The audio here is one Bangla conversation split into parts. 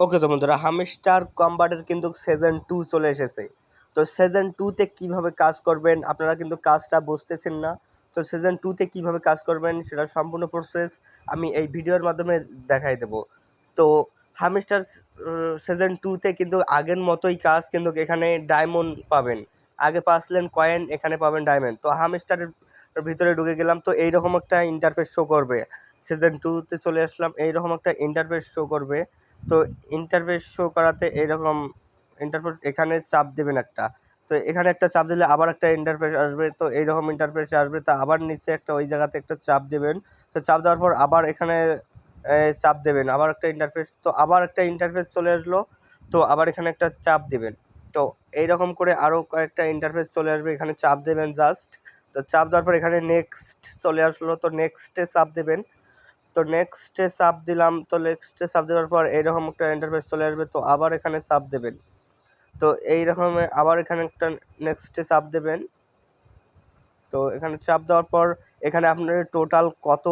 ওকে তো বন্ধুরা হামস্টার কম্বাটের কিন্তু সিজন টু চলে এসেছে। তো সিজন টুতে কীভাবে কাজ করবেন, আপনারা কিন্তু কাজটা বুঝতেছেন না। তো সিজন টুতে কীভাবে কাজ করবেন, সেটা সম্পূর্ণ প্রসেস আমি এই ভিডিওর মাধ্যমে দেখাই দেব। তো হামস্টার সিজন টুতে কিন্তু আগের মতোই কাজ কিন্তু এখানে ডায়মন্ড পাবেন। আগে পাচ্ছিলেন কয়েন এখানে পাবেন ডায়মন্ড তো হামস্টারের ভিতরে ঢুকে গেলাম, তো এইরকম একটা ইন্টারফেস শো করবে। সিজন টুতে চলে আসলাম, এইরকম একটা ইন্টারফেস শো করবে। তো ইন্টারফেস শো করাতে এরকম ইন্টারফেস এখানে চাপ দেবেন একটা। তো এখানে একটা চাপ দিলে আবার একটা ইন্টারফেস আসবে, তো এইরকম ইন্টারফেসে আসবে, তো আবার নিচে একটা ওই জায়গাতে একটা চাপ দেবেন। তো চাপ দেওয়ার পর আবার এখানে চাপ দেবেন, আবার একটা ইন্টারফেস তো আবার একটা ইন্টারফেস চলে আসলো, তো আবার এখানে একটা চাপ দেবেন। তো এইরকম করে আরও কয়েকটা ইন্টারফেস চলে আসবে, এখানে চাপ দেবেন জাস্ট তো চাপ দেওয়ার পর এখানে নেক্সট চলে আসলো, তো নেক্সটে চাপ দেবেন। তো নেক্সটে সাব দিলাম, তো নেক্সটে সাব দেওয়ার পর এইরকম একটা ইন্টারফেস চলে আসবে, তো আবার এখানে সাব দেবেন। তো এই রকমে আবার এখানে একটা নেক্সটে চাপ দেবেন। তো এখানে চাপ দেওয়ার পর এখানে আপনার টোটাল কত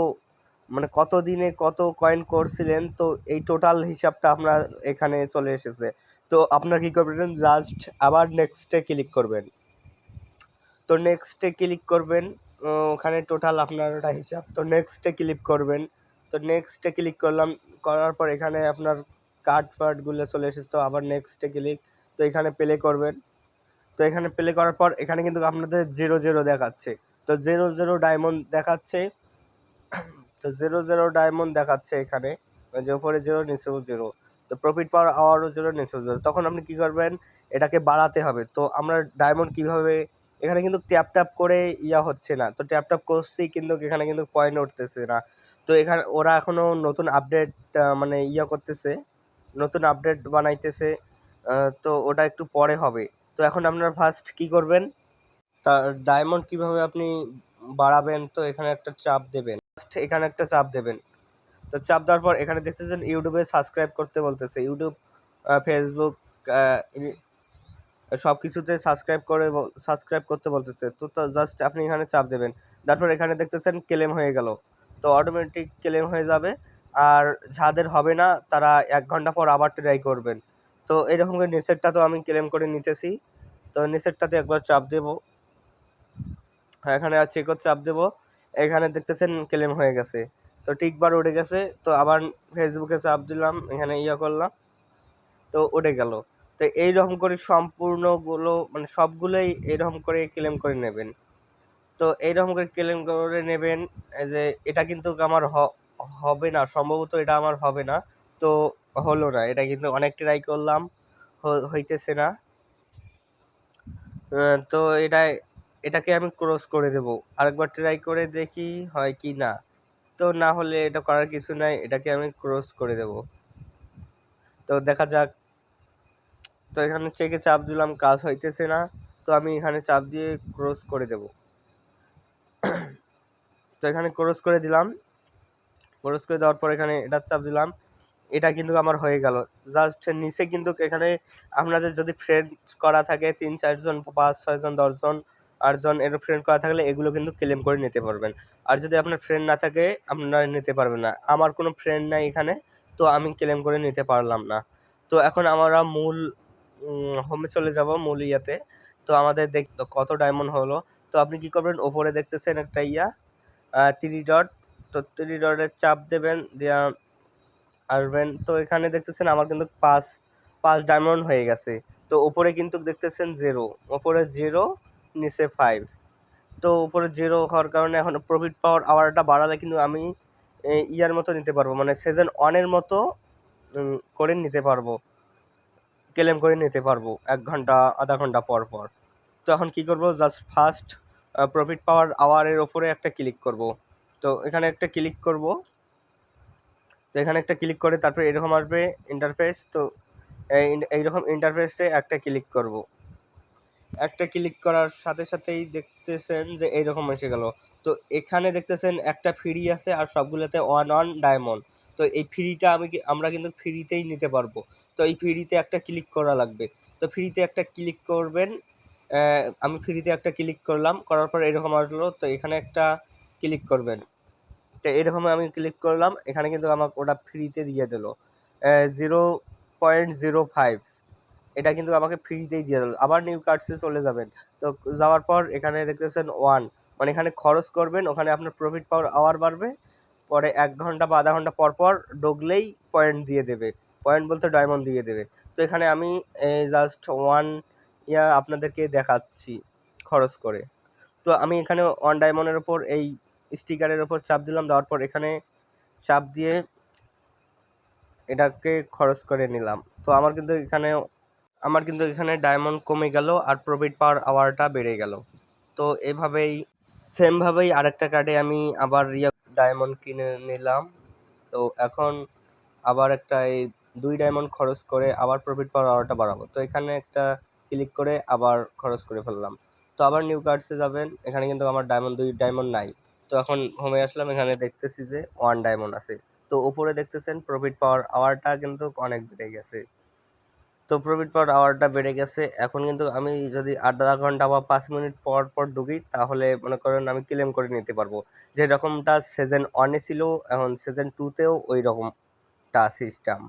মানে কত দিনে কত কয়েন করছিলেন, তো এই টোটাল হিসাবটা আপনার এখানে চলে এসেছে। তো আপনার কী করবেন জাস্ট আবার নেক্সটে ক্লিক করবেন। তো নেক্সটে ক্লিক করবেন ওখানে টোটাল আপনার ওটা হিসাব। তো নেক্সটে ক্লিক করবেন। তো নেক্সটে ক্লিক করলাম, করার পর এখানে আপনার কার্ড ফার্ডগুলো চলে এসেছে, তো আবার নেক্সটে ক্লিক তো এখানে প্লে করবেন। তো এখানে প্লে করার পর এখানে কিন্তু আপনাদের জিরো জিরো দেখাচ্ছে। তো জিরো জিরো ডায়মন্ড দেখাচ্ছে, তো জিরো জিরো ডায়মন্ড দেখাচ্ছে এখানে যে উপরে জিরো নিচেও জিরো তো প্রফিট পাওয়ার আওয়ারও জিরো নিচেও জিরো তখন আপনি কী করবেন, এটাকে বাড়াতে হবে। তো আমরা ডায়মন্ড কীভাবে, এখানে কিন্তু ট্যাপ ট্যাপ করে ইয়া হচ্ছে না, তো ট্যাপ ট্যাপ করছি কিন্তু এখানে কিন্তু পয়েন্ট উঠতেছে না। তো এখানে ওরা এখনও নতুন আপডেট মানে ইয়া করতেছে, নতুন আপডেট বানাইতেছে তো ওটা একটু পরে হবে। তো এখন আপনার ফার্স্ট কী করবেন? তা ডায়মন্ড কীভাবে আপনি বাড়াবেন? তো এখানে একটা চাপ দেবেন। ফার্স্ট এখানে একটা চাপ দেবেন। তো চাপ দেওয়ার পর এখানে দেখতেছেন ইউটিউবে সাবস্ক্রাইব করতে বলতেছে। ইউটিউব ফেসবুক সব কিছুতে সাবস্ক্রাইব করে সাবস্ক্রাইব করতে বলতেছে। তো জাস্ট আপনি এখানে চাপ দেবেন। তারপর এখানে দেখতেছেন ক্লেম হয়ে গেল। তো অটোমেটিক ক্লেম হয়ে যাবে। আর যাদের হবে না, তারা এক ঘণ্টা পর আবার ট্রাই করবেন। তো এরকম করে নিচেরটা তো আমি ক্লেম করে নিতেছি। তো নিচেরটাতে একবার চাপ দেবো। এখানে আর চেকও চাপ দেবো। এখানে দেখতেছেন ক্লেম হয়ে গেছে। তো টিকবার উঠে গেছে। তো আবার ফেসবুকে চাপ দিলাম, এখানে ইয়ে করলাম। তো উঠে গেল। তো এইরকম করে সম্পূর্ণগুলো মানে সবগুলোই এরকম করে ক্লেম করে নেবেন। তো এইরকম করে ক্লেম করে নেবেন যে এটা কিন্তু আমার হবে না, সম্ভবত এটা আমার হবে না। তো হলো না, এটা কিন্তু অনেক ট্রাই করলাম হইতেছে না। তো এটা, এটাকে আমি ক্রস করে দেবো, আরেকবার ট্রাই করে দেখি হয় কি না। তো না হলে এটা করার কিছু নাই, এটাকে আমি ক্রস করে দেব। তো দেখা যাক। তো এখানে চেকে চাপ দিলাম, কাজ হইতেছে না, তো আমি এখানে চাপ দিয়ে ক্রস করে দেব। তো এখানে ক্রস করে দিলাম। ক্রস করে দেওয়ার পর এখানে এটা চাপ দিলাম। এটা কিন্তু আমার হয়ে গেল। জাস্ট নিচে কিন্তু এখানে আপনাদের যদি ফ্রেন্ড করা থাকে, তিন চারজন পাঁচ ছয়জন দশজন আটজন এর ফ্রেন্ড করা থাকলে এগুলো কিন্তু ক্লেম করে নিতে পারবেন। আর যদি আপনার ফ্রেন্ড না থাকে, আপনারা নিতে পারবেন না। আমার কোনো ফ্রেন্ড নাই এখানে, তো আমি ক্লেম করে নিতে পারলাম না। তো এখন আমরা মূল হোমে চলে যাব মূল ইয়াতে। তো আমাদের দেখ কত ডায়মন্ড হলো। তো আপনি কী করবেন? ওপরে দেখতেছেন একটা ইয়া। Three dot. তো থ্রি ডটের চাপ দেবেন দেওয়া আসবেন। তো এখানে দেখতেছেন আমার কিন্তু পাঁচ পাঁচ ডায়মন্ড হয়ে গেছে। তো ওপরে কিন্তু দেখতেছেন জিরো ওপরে জিরো নিচে ফাইভ তো উপরে জিরো হওয়ার কারণে এখন প্রফিট পাওয়ার আওয়ারটা বাড়ালে কিন্তু আমি ইয়ার মতো নিতে পারব। মানে সিজন ওয়ানের মতো করে নিতে পারব। ক্লেম করে নিতে পারব। এক ঘণ্টা, আধা ঘণ্টা পর পর। তো এখন কী করব? জাস্ট ফার্স্ট প্রফিট পাওয়ার আওয়ারের ওপরে একটা ক্লিক করব। তো এখানে একটা ক্লিক করব। তো এখানে একটা ক্লিক করে তারপরে এরকম আসবে ইন্টারফেস তো এইরকম ইন্টারফেসে একটা ক্লিক করব। একটা ক্লিক করার সাথে সাথেই দেখতেছেন যে এইরকম এসে গেল। তো এখানে দেখতেছেন একটা ফ্রি আছে আর সবগুলোতে ওয়ান ওয়ান ডায়মন্ড তো এই ফ্রিটা আমি আমরা কিন্তু ফ্রিতেই নিতে পারব। তো এই ফ্রিতে একটা ক্লিক করা লাগবে। তো ফ্রিতে একটা ক্লিক করবেন আমি ফ্রিতে একটা ক্লিক করলাম, করার পর এরকম আসলো, তো এখানে একটা ক্লিক করবেন। তো এরকম আমি ক্লিক করলাম, এখানে কিন্তু আমাকে ওটা ফ্রিতে দিয়ে দিল। জিরো পয়েন্ট জিরো ফাইভ এটা কিন্তু আমাকে ফ্রিতেই দিয়ে দিল। আবার নিউ কার্ডসে চলে যাবেন। তো যাওয়ার পর এখানে দেখতেছেন ওয়ান মানে এখানে খরচ করবেন, ওখানে আপনার প্রফিট পাওয়ার আওয়ার বাড়বে। পরে এক ঘণ্টা বা আধা ঘণ্টা পর পর ঢুকলেই পয়েন্ট দিয়ে দেবে। পয়েন্ট বলতে ডায়মন্ড দিয়ে দেবে। তো এখানে আমি জাস্ট ওয়ান ইয়া আপনাদেরকে দেখাচ্ছি খরচ করে। তো আমি এখানে ওয়ান ডায়মন্ডের ওপর এই স্টিকারের ওপর চাপ দিলাম, দেওয়ার পর এখানে চাপ দিয়ে এটাকে খরচ করে নিলাম। তো আমার কিন্তু এখানে, আমার কিন্তু এখানে ডায়মন্ড কমে গেল আর প্রফিট পাওয়ার আওয়ারটা বেড়ে গেল। তো এভাবেই সেমভাবেই আরেকটা কার্ডে আমি আবার রিয়া ডায়মন্ড কিনে নিলাম। তো এখন আবার একটা এই দুই ডায়মন্ড খরচ করে আবার প্রফিট পাওয়ার আওয়ারটা বাড়াবো। তো এখানে একটা ক্লিক করে আবার খরচ করে ফেললাম। তো আবার নিউ কার্ডসে যাবেন, এখানে কিন্তু আমার ডায়মন্ড দুই ডায়মন্ড নাই। তো এখন হোমে আসলাম, এখানে দেখতেছি যে ওয়ান ডায়মন্ড আছে। তো উপরে দেখতেছেন প্রফিট পাওয়ার আওয়ারটা কিন্তু অনেক বেড়ে গেছে। তো প্রফিট পাওয়ার আওয়ারটা বেড়ে গেছে। এখন কিন্তু আমি যদি আধা ঘণ্টা বা পাঁচ মিনিট পর পর ঢুকি, তাহলে মনে করেন আমি ক্লেম করে নিতে পারব। যে রকমটা সিজন ওয়ানে ছিল, এখন সিজন টুতেও ওই রকমটা সিস্টেম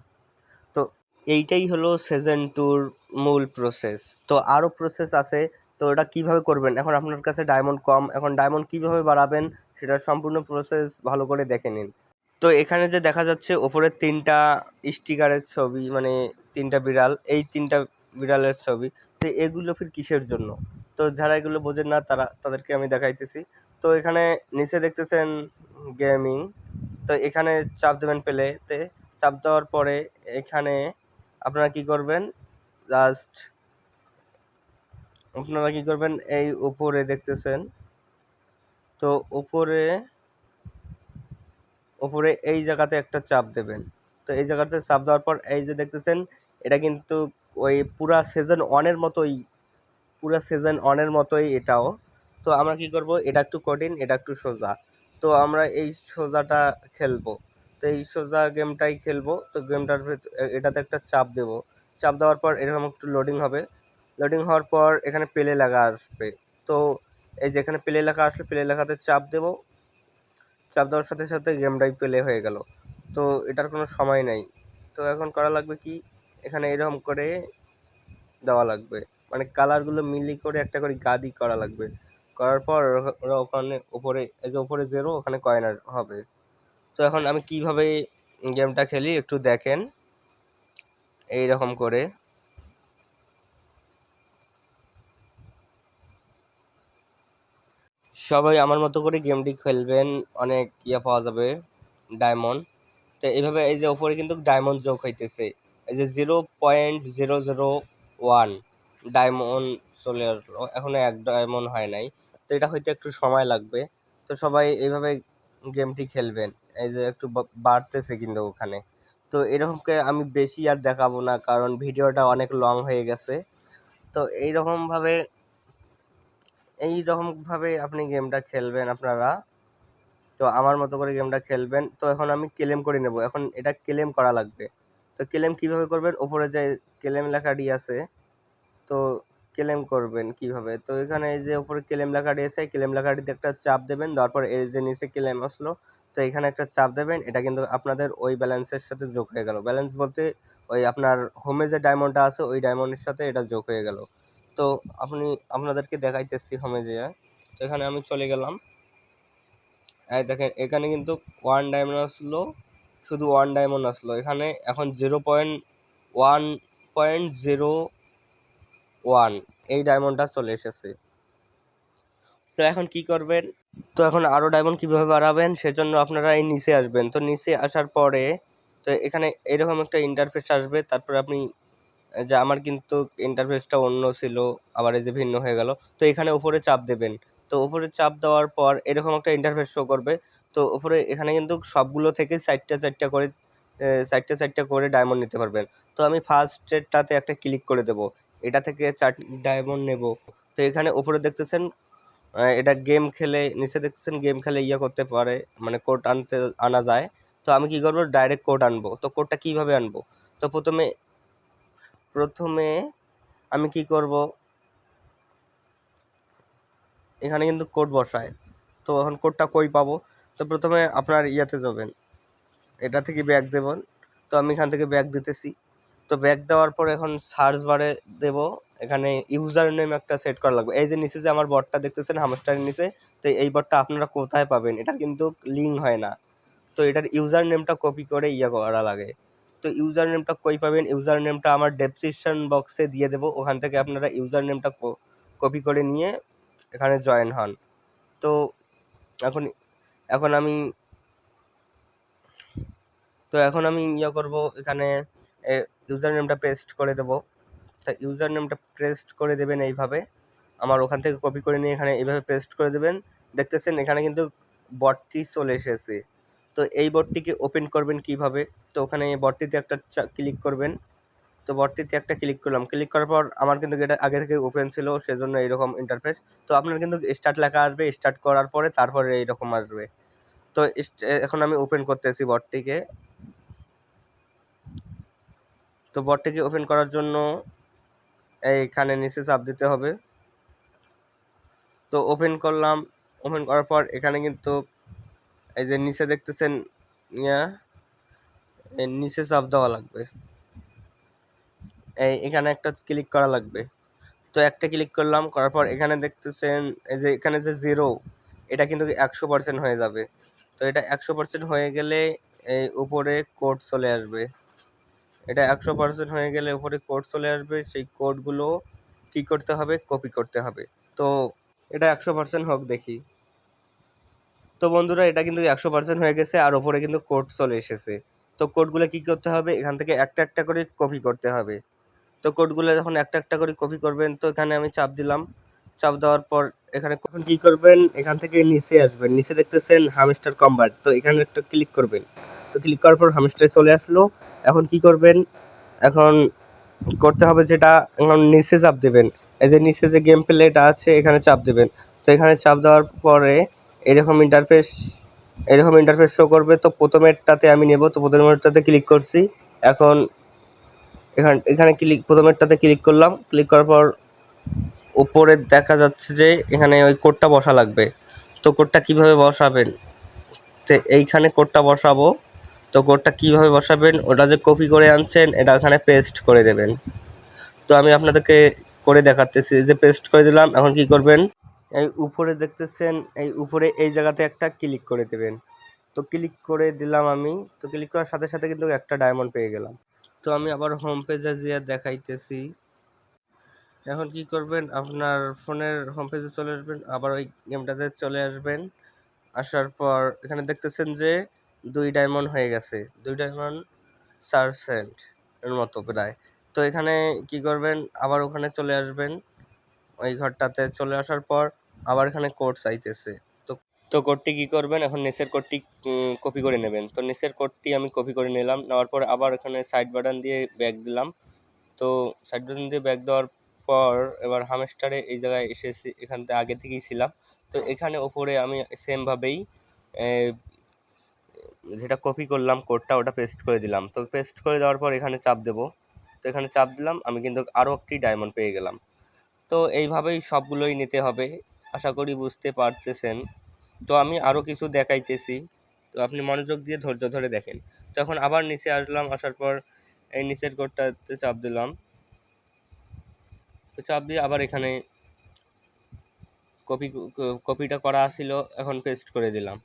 এইটাই হলো সেজন টুর মূল প্রসেস তো আরও প্রসেস আছে, তো ওটা কীভাবে করবেন? এখন আপনার কাছে ডায়মন্ড কম, এখন ডায়মন্ড কীভাবে বাড়াবেন? সেটা সম্পূর্ণ প্রসেস ভালো করে দেখে নিন। তো এখানে যে দেখা যাচ্ছে ওপরের তিনটা স্টিকারের ছবি মানে তিনটা বিড়াল, এই তিনটা বিড়ালের ছবি। তো এগুলো ফির কিসের জন্য? তো যারা এগুলো বোঝেন না, তারা, তাদেরকে আমি দেখাইতেছি। তো এখানে নিচে দেখতেছেন গেমিং তো এখানে চাপ দেবেন প্লেতে। চাপ দেওয়ার পরে এখানে আপনারা কি করবেন? জাস্ট আপনারা কি করবেন? এই উপরে দেখতেছেন। তো উপরে উপরে এই জায়গাতে একটা চাপ দেবেন। তো এই জায়গাতে চাপ দেওয়ার পর এই যে দেখতেছেন, এটা কিন্তু ওই পুরা সিজন ওয়ানের মতোই, পুরা সিজন ওয়ানের মতোই এটাও। তো আমরা কি করব? এটা একটু কঠিন, এটা একটু সোজা। তো আমরা এই সোজাটা খেলব। তো এই সোজা গেমটাই খেলব। তো গেমটার ভেতর এটাতে একটা চাপ দেব। চাপ দেওয়ার পর এরকম একটু লোডিং হবে। লোডিং হওয়ার পর এখানে প্লে লেখা আসবে। তো এই যে এখানে প্লে লেখা আসলে প্লে লেখাতে চাপ দেবো। চাপ দেওয়ার সাথে সাথে গেমটাই প্লে হয়ে গেল। তো এটার কোনো সময় নেই। তো এখন করা লাগবে কি? এখানে এরকম করে দেওয়া লাগবে। মানে কালারগুলো মিলি করে একটা করে গাদি করা লাগবে। করার পর ওরা ওখানে ওপরে এই যে ওপরে জেরো ওখানে কয়েন হবে। তো এখন আমি কীভাবে গেমটা খেলি একটু দেখেন। এই রকম করে। সবাই আমার মতো করে গেমটি খেলবেন, অনেক ইয়ে পাওয়া যাবে, ডায়মন্ড। তো এইভাবে এই যে ওপরে কিন্তু ডায়মন্ড যোগ হইতেছে। এই যে zero point zero zero one diamond চলে আসলো এখনও এক ডায়মন্ড হয় নাই। তো এটা হইতে একটু সময় লাগবে। তো সবাই এইভাবে গেমটি খেলবেন। এই যে একটু বাড়তেছে কিন্তু ওখানে। তো এরকমকে আমি বেশি আর দেখাবো না, কারণ ভিডিওটা অনেক লং হয়ে গেছে। তো এইরকমভাবে এই রকমভাবে আপনি গেমটা খেলবেন আপনারা। তো আমার মতো করে গেমটা খেলবেন। তো এখন আমি ক্লেম করে নেব। এখন এটা ক্লেম করা লাগবে। তো ক্লেম কীভাবে করবেন? ওপরে যে ক্লেম লেখাটি আছে, তো ক্লেম করবেন কীভাবে? তো এখানে এই যে উপরে ক্লেম লেখাটি আছে ক্লেম লেখাটিতে একটা চাপ দেবেন, তারপর এই যে নিচে ক্লেম আসলো, তো এখানে একটা চাপ দেবেন, এটা কিন্তু আপনাদের ওই ব্যালেন্সের সাথে যোগ হয়ে গেল। ব্যালেন্স বলতে ওই আপনার হোমে যে ডায়মন্ডটা আছে, ওই ডায়মন্ডের সাথে এটা যোগ হয়ে গেল। তো আপনি, আপনাদেরকে দেখাইতেছি হোমে যেয়ে। তো এখানে আমি চলে গেলাম। এই দেখেন, এখানে কিন্তু ওয়ান ডায়মন্ড আসলো, শুধু ওয়ান ডায়মন্ড আসলো। এখানে এখন zero point one point zero one, এই ডায়মন্ডটা চলে এসেছে। তো এখন কি করবেন? তো এখন আরও ডায়মন্ড কীভাবে বাড়াবেন, সেজন্য আপনারা এই নিচে আসবেন। তো নিচে আসার পরে, তো এখানে এরকম একটা ইন্টারফেস আসবে, তারপরে আপনি যে আমার কিন্তু ইন্টারফেসটা অন্য ছিল, আবার এই যে ভিন্ন হয়ে গেল, তো এখানে উপরে চাপ দেবেন। তো উপরে চাপ দেওয়ার পর এরকম একটা ইন্টারফেস শো করবে, তো উপরে এখানে কিন্তু সবগুলো থেকে চারটা চারটা করে চারটে চারটে করে ডায়মন্ড নিতে পারবেন। তো আমি ফার্স্টেরটাতে একটা ক্লিক করে দেবো। এটা থেকে চার ডায়মন্ড নেব। তো এখানে উপরে দেখতেছেন এটা গেম খেলে, নিচে দেখতেছেন গেম খেলে ইয়ে করতে পারে মানে কোড আনতে, আনা যায়। তো আমি কী করব? ডাইরেক্ট কোড আনব। তো কোডটা কীভাবে আনব? তো প্রথমে প্রথমে আমি কি করব? এখানে কিন্তু কোড বসায়। তো এখন কোডটা কই পাবো? তো প্রথমে আপনার ইয়াতে যাবেন। এটা থেকে ব্যাগ দেবেন। তো আমি এখান থেকে ব্যাগ দিতেছি। তো ব্যাক দেওয়ার পর এখন সার্চ বারে দেবো। এখানে ইউজার নেম একটা সেট করা লাগবে। এই যে নিচে যে আমার বটটা দেখতেছেন হামস্টারের নিচে, তো এই বটটা আপনারা কোথায় পাবেন? এটা কিন্তু লিঙ্ক হয় না। তো এটার ইউজার নেমটা কপি করে ইয়ে করা লাগে। তো ইউজার নেমটা কই পাবেন? ইউজার নেমটা আমার ডেসক্রিপশন বক্সে দিয়ে দেবো। ওখান থেকে আপনারা ইউজার নেমটা কপি করে নিয়ে এখানে জয়েন হন। তো এখন এখন আমি, তো এখন আমি ইয়ে করব এখানে ইউজার নেমটা পেস্ট করে দেবো। তা ইউজার নেমটা পেস্ট করে দেবেন এইভাবে। আমার ওখান থেকে কপি করে নিয়ে এখানে এইভাবে পেস্ট করে দেবেন। দেখতেছেন এখানে কিন্তু বটটি চলে এসেছে। তো এই বটটিকে ওপেন করবেন কীভাবে? তো ওখানে বটটিতে একটা ক্লিক করবেন। তো বটটিতে একটা ক্লিক করলাম। ক্লিক করার পর আমার কিন্তু এটা আগে থেকে ওপেন ছিল, সেজন্য এইরকম ইন্টারফেস তো আপনার কিন্তু স্টার্ট লেখা আসবে স্টার্ট করার পরে তারপরে এইরকম আসবে। তো এখন আমি ওপেন করতেছি বটটিকে। তো বটটিকে ওপেন করার জন্য এইখানে নিচে চাপ দিতে হবে। তো ওপেন করলাম ওপেন করার পর এখানে কিন্তু এই যে নিচে দেখতেছেন, ইয়া নিচে চাপ দেওয়া লাগবে। এই এখানে একটা ক্লিক করা লাগবে। তো একটা ক্লিক করলাম, করার পর এখানে দেখতেছেন, এই যে এখানে যে জিরো এটা কিন্তু একশো পার্সেন্ট হয়ে যাবে। তো এটা একশো পার্সেন্ট হয়ে গেলে এই উপরে কোড চলে আসবে। এটা একশো পার্সেন্ট হয়ে গেলে উপরে কোড চলে আসবে। সেই কোডগুলো কী করতে হবে? কপি করতে হবে। তো এটা একশো পার্সেন্ট হোক দেখি। তো বন্ধুরা, এটা কিন্তু একশো পার্সেন্ট হয়ে গেছে আর ওপরে কিন্তু কোড চলে এসেছে। তো কোডগুলো কী করতে হবে? এখান থেকে একটা একটা করে কপি করতে হবে। তো কোডগুলো যখন একটা একটা করে কপি করবেন, তো এখানে আমি চাপ দিলাম। চাপ দেওয়ার পর এখানে কখন কী করবেন? এখান থেকে নিচে আসবেন। নিচে দেখতেছেন হামস্টার কম্বার্ট তো এখানে একটা ক্লিক করবেন। ক্লিক করার পর হামস্টার চলে আসলো। এখন কি করবেন? এখন করতে হবে যেটা, এখন নিচে চাপ দেবেন। এই যে নিচে যে গেম প্লেটা আছে, এখানে চাপ দেবেন। তো এখানে চাপ দেওয়ার পরে এরকম ইন্টারফেস এরকম ইন্টারফেস শো করবে। তো প্রথমেরটাতে আমি নেব, তো প্রথমেরটাতে ক্লিক করছি। এখন এখান, এখানে ক্লিক প্রথমেরটাতে ক্লিক করলাম। ক্লিক করার পর উপরে দেখা যাচ্ছে যে এখানে ওই কোডটা বসা লাগবে। তো কোডটা কীভাবে বসাবেন? তো এইখানে কোডটা বসাবো। তো কোডটা কীভাবে বসাবেন, ওটা যে কপি করে আনছেন, এটা ওখানে পেস্ট করে দেবেন। তো আমি আপনাদেরকে করে দেখাতেছি যে পেস্ট করে দিলাম, এখন কি করবেন, এই উপরে দেখতেছেন, এই উপরে এই জায়গাতে একটা ক্লিক করে দেবেন। তো ক্লিক করে দিলাম আমি, তো ক্লিক করার সাথে সাথে কিন্তু একটা ডায়মন্ড পেয়ে গেলাম। তো আমি আবার হোম পেজে যেয়ে দেখাইতেছি। এখন কি করবেন, আপনার ফোনের হোম পেজে চলে আসবেন, আবার ওই গেমটাতে চলে আসবেন। আসার পর এখানে দেখতেছেন যে দুই ডায়মন্ড হয়ে গেছে। দুই ডায়মন্ড চার সেন্ট এর মতো প্রায়। তো এখানে কি করবেন? আবার ওখানে চলে আসবেন। ওই ঘরটাতে চলে আসার পর আবার এখানে কোড চাইতেছে। তো তো কোডটি কী করবেন? এখন নিচের কোডটি কপি করে নেবেন। তো নিচের কোডটি আমি কপি করে নিলাম। নেওয়ার পর আবার এখানে সাইড বাটন দিয়ে ব্যাগ দিলাম। তো সাইড বাটন দিয়ে ব্যাগ দেওয়ার পর এবার হামেস্টারে এই জায়গায় এসেছি। এখান থেকে আগে থেকেই ছিলাম। তো এখানে ওপরে আমি সেমভাবেই যেটা কপি করলাম কোডটা ওটা পেস্ট করে দিলাম। তো পেস্ট করে দেওয়ার পর এখানে চাপ দেবো। তো এখানে চাপ দিলাম, আমি কিন্তু আরও একটি ডায়মন্ড পেয়ে গেলাম। তো এইভাবেই সবগুলোই নিতে হবে। আশা করি বুঝতে পারতেছেন। তো আমি আরও কিছু দেখাইতেছি। তো আপনি মনোযোগ দিয়ে ধৈর্য ধরে দেখেন। তো এখন আবার নিচে আসলাম, আসার পর এই নিচের কোডটাতে চাপ দিলাম। তো চাপ দিয়ে আবার এখানে কপি কপিটা করা ছিল, এখন পেস্ট করে দিলাম।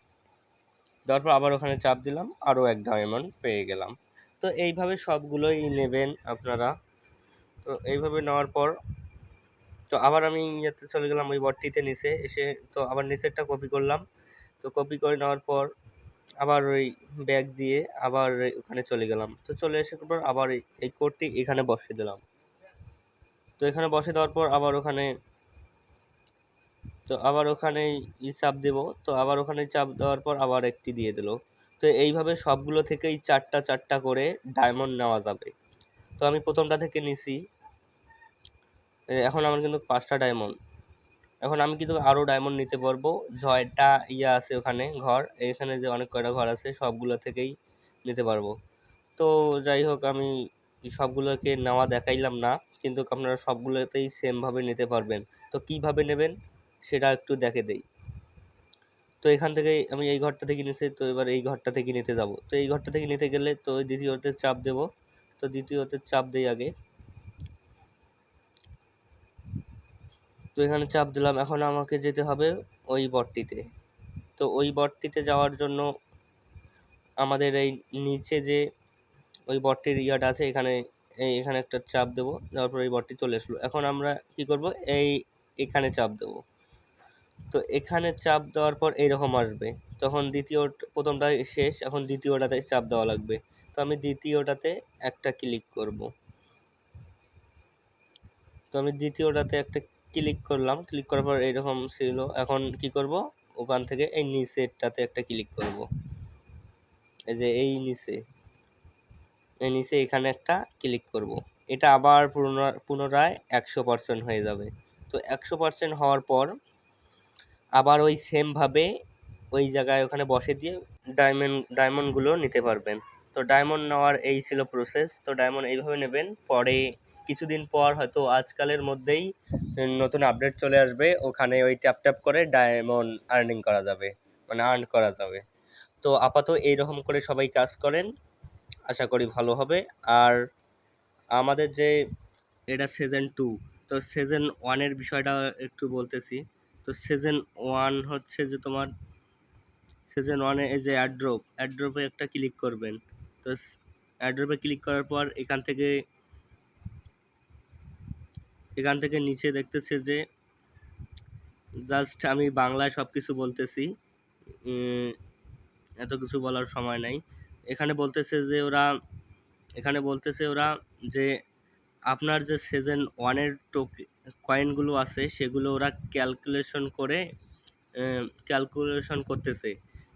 দেওয়ার পর আবার ওখানে চাপ দিলাম আরও এক ডায়মন্ড পেয়ে গেলাম। তো এইভাবে সবগুলোই নেবেন আপনারা। তো এইভাবে নেওয়ার পর, তো আবার আমি ইয়েতে চলে গেলাম ওই বটটিতে নিচে, এসে তো আবার নিচেরটা কপি করলাম। তো কপি করে নেওয়ার পর আবার ওই ব্যাগ দিয়ে আবার ওখানে চলে গেলাম। তো চলে এসে পর আবার এই কোডটি এখানে বসিয়ে দিলাম। তো এখানে বসে দেওয়ার পর আবার ওখানে তো আবার ওখানে চাপ দেব। তো আবার ওখানে চাপ দেওয়ার পর আবার একটি দিয়ে দিল। তো এইভাবে সবগুলো থেকেই চারটা চারটা করে ডায়মন্ড নেওয়া যাবে। তো আমি প্রথমটা থেকে নিছি। এখন আমার কিন্তু পাঁচটা ডায়মন্ড এখন আমি কিন্তু আরও ডায়মন্ড নিতে পারব। জয়টা ইয়ে আছে ওখানে ঘর। এখানে যে অনেক কয়টা ঘর আছে সবগুলো থেকেই নিতে পারব। তো যাই হোক, আমি সবগুলোকে নেওয়া দেখাইলাম না। কিন্তু আপনারা সবগুলোতেই সেমভাবে নিতে পারবেন। তো কীভাবে নেবেন? সেটা একটু দেখে দেই। তো এখান থেকে আমি এই ঘরটা থেকে নিয়েছি তো এবার এই ঘরটা থেকে নিতে যাব। তো এই ঘরটা থেকে নিতে গেলে তো ওই দ্বিতীয়তে চাপ দেব। তো দ্বিতীয়তে চাপ দেই আগে। তো এখানে চাপ দিলাম। এখন আমাকে যেতে হবে ওই বটটিতে। তো ওই বটটিতে যাওয়ার জন্য আমাদের এই নিচে যে ওই বটটির ইয়াটা আছে, এখানে এই এখানে একটা চাপ দেবো। দেওয়ার পর এই বটটি চলে আসলো। এখন আমরা কি করব? এই এখানে চাপ দেবো। তো এখানে চাপ দেওয়ার পর এইরকম আসবে। তখন দ্বিতীয় প্রথমটা শেষ, এখন দ্বিতীয়টাতে চাপ দেওয়া লাগবে। তো আমি দ্বিতীয়টাতে একটা ক্লিক করব। তো আমি দ্বিতীয়টাতে একটা ক্লিক করলাম। ক্লিক করার পর এইরকম ছিল। এখন কি করব? ওখান থেকে এই নিচেরটাতে একটা ক্লিক করব। এই যে এই নিচে। এই নিচে এখানে একটা ক্লিক করব। এটা আবার পুনরা- পুনরায় একশো পার্সেন্ট হয়ে যাবে। তো একশো পার্সেন্ট হওয়ার পর আবার ওই সেমভাবে ওই জায়গায় ওখানে বসে দিয়ে ডায়মন্ড ডায়মন্ডগুলো নিতে পারবেন। তো ডায়মন্ড নেওয়ার এই ছিল প্রসেস তো ডায়মন্ড এইভাবে নেবেন। পরে কিছুদিন পর হয়তো আজকালের মধ্যেই নতুন আপডেট চলে আসবে। ওখানে ওই ট্যাপ ট্যাপ করে ডায়মন্ড আর্নিং করা যাবে। মানে আর্ন করা যাবে। তো আপাতত এইরকম করে সবাই কাজ করেন। আশা করি ভালো হবে। আর আমাদের যে, এটা সিজন টু তো সিজন ওয়ানের বিষয়টা একটু বলতেছি। তো সিজন ওয়ান হচ্ছে যে তোমার সিজন ওয়ানে এই যে অ্যাড্রপ অ্যাড্রপে একটা ক্লিক করবেন। তো অ্যাড্রপে ক্লিক করার পর এখান থেকে এখান থেকে নিচে দেখতেছে যে জাস্ট আমি বাংলায় সব কিছু বলতেছি এত কিছু বলার সময় নাই। এখানে বলতেছে যে ওরা, এখানে বলতেছে ওরা যে আপনার যে সিজন ওয়ানের টোকে কয়েনগুলো আছে, সেগুলো ওরা ক্যালকুলেশন করে ক্যালকুলেশন করতেছে।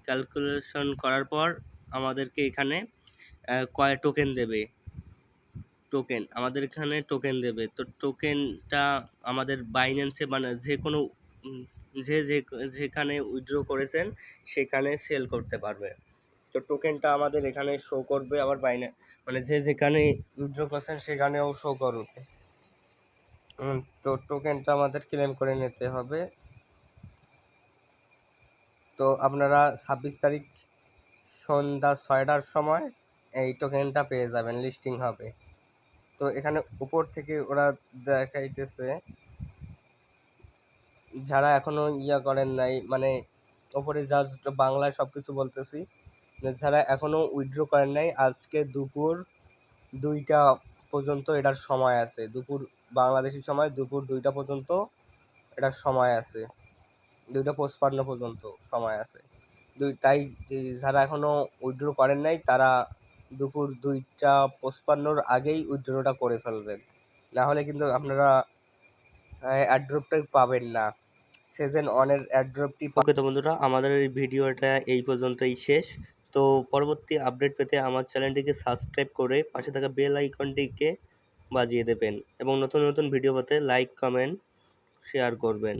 ক্যালকুলেশন করার পর আমাদেরকে এখানে কয় টোকেন দেবে? টোকেন আমাদের এখানে টোকেন দেবে। তো টোকেনটা আমাদের বাইন্যান্সে মানে যে কোনো যে যে, যেখানে উইথড্র করেছেন, সেখানে সেল করতে পারবে। তো টোকেনটা আমাদের এখানে শো করবে, আবার বাইনা মানে যে যেখানে উইথড্র করছেন সেখানেও শো করবে। তো টোকেনটা আমাদের ক্লেম করে নিতে হবে। তো আপনারা ছাব্বিশ তারিখ সন্ধ্যা ছয়টার সময় এই টোকেনটা পেয়ে যাবেন লিস্টিং হবে। তো এখানে উপর থেকে ওরা দেখাইতেছে, যারা এখনও ইয়া করেন নাই মানে ওপরে যা বাংলায় সব কিছু বলতেছি। যারা এখনও উইথড্র করেন নাই। আজকে দুপুর দুইটা পর্যন্ত এটার সময় আছে। দুপুর বাংলাদেশি সময় দুপুর দুইটা পর্যন্ত এটার সময় আছে। দুইটা পঁচপান্ন পর্যন্ত সময় আছে। দুই, তাই যারা এখনও উইথড্র করেন নাই, তারা দুপুর দুইটা পঁচপান্নর আগেই উইথড্রটা করে ফেলবেন। না হলে কিন্তু আপনারা অ্যাড্রপটাই পাবেন না। সিজন ওয়ানের অ্যাড্রপটি ওকে তো বন্ধুরা, আমাদের এই ভিডিওটা এই পর্যন্তই শেষ। তো পরবর্তী আপডেট পেতে আমার চ্যানেলটিকে সাবস্ক্রাইব করে পাশে থাকা বেল আইকনটিকে বাজিয়ে দেবেন এবং নতুন নতুন ভিডিও পেতে লাইক কমেন্ট শেয়ার করবেন।